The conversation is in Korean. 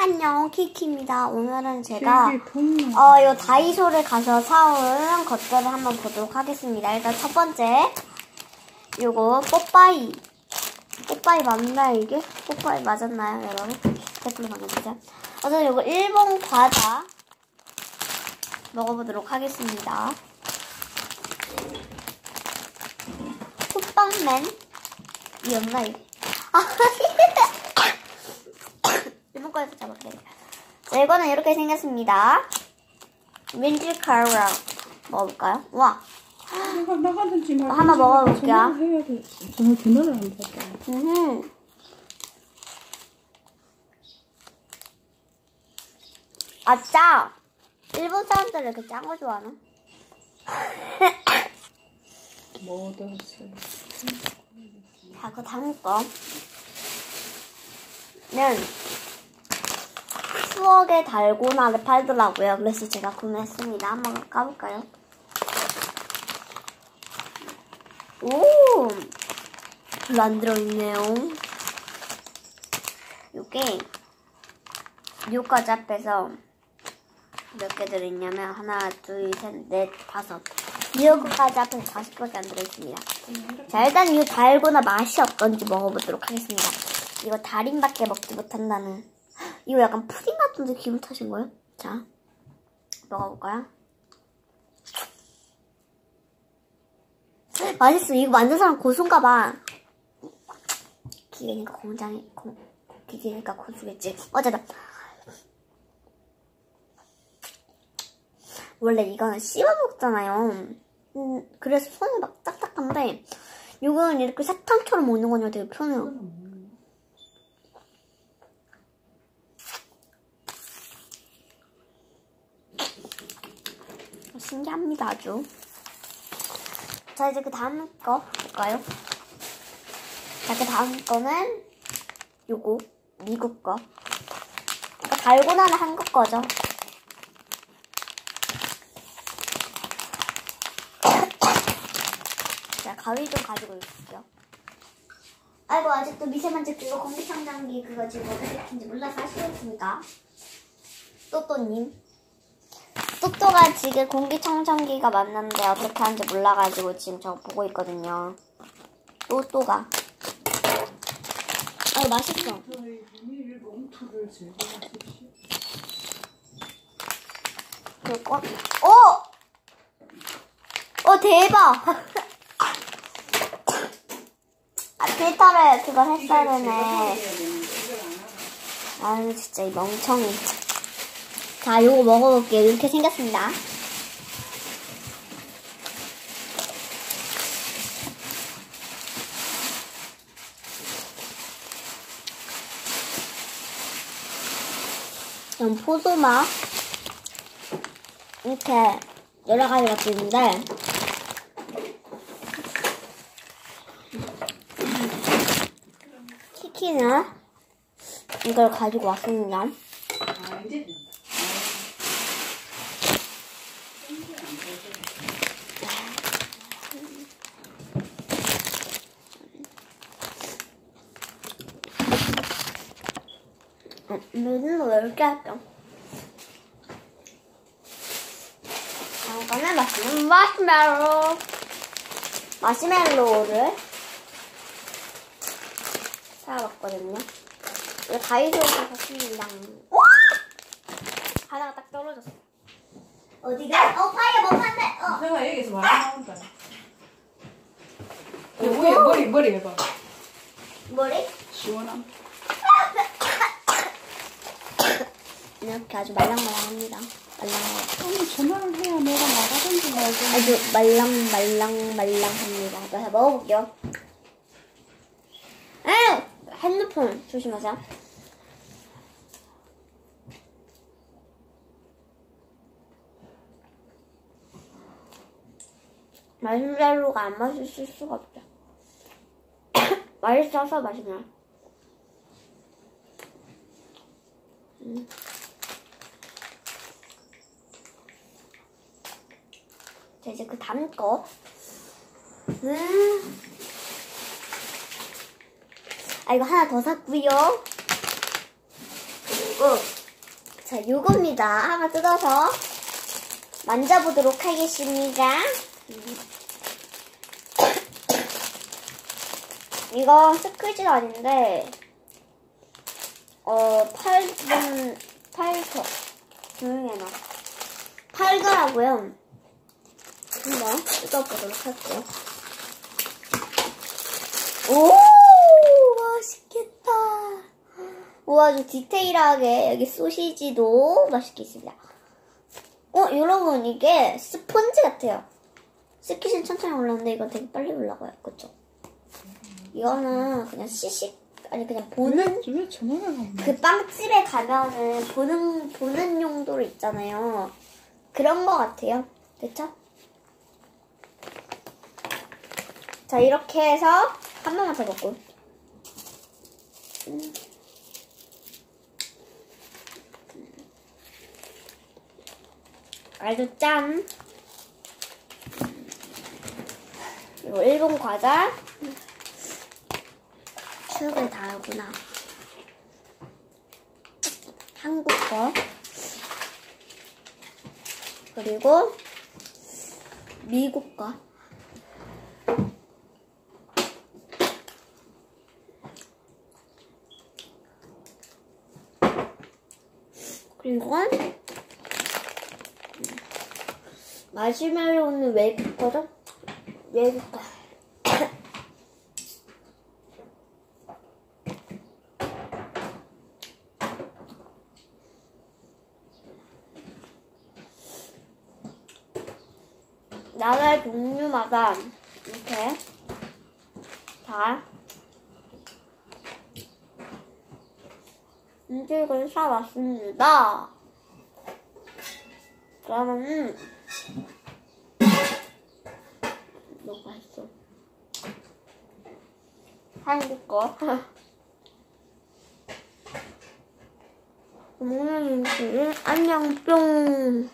안녕, 키키입니다. 오늘은 제가. 어, 요 다이소를 가서 사온 것들을 한번 보도록 하겠습니다. 일단 첫 번째, 요거, 뽀빠이. 뽀빠이 맞나요, 이게? 뽀빠이 맞았나요, 여러분? 댓글로 남겨주세요. 우선 요거 일본 과자 먹어보도록 하겠습니다. 호빵맨 이었나, 이게? 아, 거에서 잡았어요. 자, 이거는 이렇게 생겼습니다. 민지 카라 먹어볼까요? 와, 나가, 나가든지 말든지 하나 먹어볼게요. 전화를 해야 돼. 전화 전화를 안 받아. 음. 아, 짜! 일본 사람들 이렇게 짠 거 좋아하나? 뭐 얻었어요? 자, 그 다음 거. 는, 추억의 달고나를 팔더라고요. 그래서 제가 구매했습니다. 한번 까볼까요? 오! 별로 안 들어있네요. 요게, 요까지 앞에서 몇 개 들어있냐면, 하나, 둘, 셋, 넷, 다섯. 요거까지 앞에서 다섯 개밖에 안 들어있습니다. 자, 일단 이 달고나 맛이 어떤지 먹어보도록 하겠습니다. 이거 달인밖에 먹지 못한다는. 이거 약간 푸딩 같은데 기분 탓인 거예요? 자, 먹어볼까요? 맛있어. 이거 만든 사람 고수인가 봐. 기계니까 공장이, 공, 기계니까 고수겠지. 어쨌든. 원래 이거는 씹어 먹잖아요. 음, 그래서 손이 막 딱딱한데, 이거는 이렇게 사탕처럼 먹는 거니까 되게 편해요. 신기합니다, 아주. 자, 이제 그 다음 거 볼까요? 자, 그 다음 거는 요거, 미국 거. 그러니까 달고 나는 한국 거죠. 자, 가위 좀 가지고 있을게요. 아이고, 아직도 미세먼지 그거 공기청정기 그거 지금 어떻게 키는지 몰라서 하시겠습니까? 또또님. 또또가 지금 공기청정기가 맞는데 어떻게 하는지 몰라가지고 지금 저 보고 있거든요. 또또가. 아, 맛있어. 그거, 오! 어, 대박! 아, 필터를 그거 했어야 되네. 아유, 진짜 이 멍청이. 자, 요거 먹어볼게요. 이렇게 생겼습니다. 이건 포도맛. 이렇게 여러 가지가 있는데, 키키는 이걸 가지고 왔습니다. 아, 물은 왜 이렇게 할까? 이거는 맛있는 마시멜로. 마시멜로를 사왔거든요. 이거 다이소에서 샀습니다. 와! 하나가 딱 떨어졌어. 어디가? 어, 파이어 먹었네. 어. 내가 여기서 말 나온다. 머리, 머리, 머리 해봐. 머리? 시원함. 이렇게 아주 말랑말랑합니다. 말랑말랑. 아니, 전화를 해야 내가 나가든지 말든지. 아주 말랑말랑말랑합니다. 자, 먹어볼게요. 에휴! 핸드폰 조심하세요. 마시멜로가 안 맛있을 수가 없죠. 맛있어서 맛있나요? 음. 자, 이제 그 다음 거. 음. 아, 이거 하나 더 샀고요. 그리고 자 요겁니다. 한번 뜯어서 만져보도록 하겠습니다. 이거 스퀴즈 아닌데 어 팔분 팔터 조용히 해놔 팔더라고요. 한번 뜯어보도록 할게요. 오 맛있겠다. 우와 아주 디테일하게 여기 소시지도 맛있게 있습니다. 어 여러분 이게 스펀지 같아요. 스키는 천천히 올라오는데 이거 되게 빨리 올라가요. 그쵸? 이거는 그냥 시식 아니 그냥 보는 왜, 왜 그 빵집에 가면은 보는 보는 용도로 있잖아요. 그런 거 같아요. 그쵸? 자 이렇게 해서 한 번만 더 먹고. 음. 알도 짠. 이거 일본 과자. 추억을 다 하구나. 한국 거. 그리고 미국 거. 그리고 마시멜로는 외국 거죠? 외국 거. 나라의 종류마다 이렇게 다 음식을 사왔습니다. 그러면은 뭐가 있어? 한국 거. 먹는 음식은 안녕 뿅.